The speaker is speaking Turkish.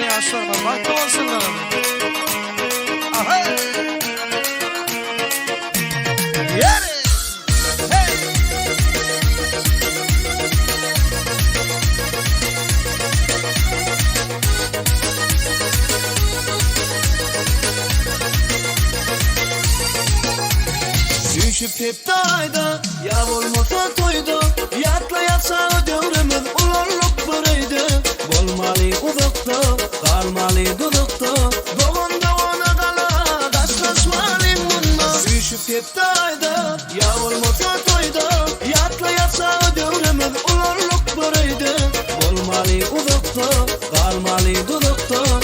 Vakti olsunlar. Aha. Hey. Düşüp hep dayda Yavul mutlu toydu Yatla yatsa ödürümün Ulurluk buraydı Bolmalı udukta Kalmalı dudukta Doğunda ona kala Daşlaşmalı bununla. Düşüp hep dayda Yavul mutlu toydu Yatla yatsa ödürümün Ulurluk buraydı Bolmalı udukta Kalmalı dudukta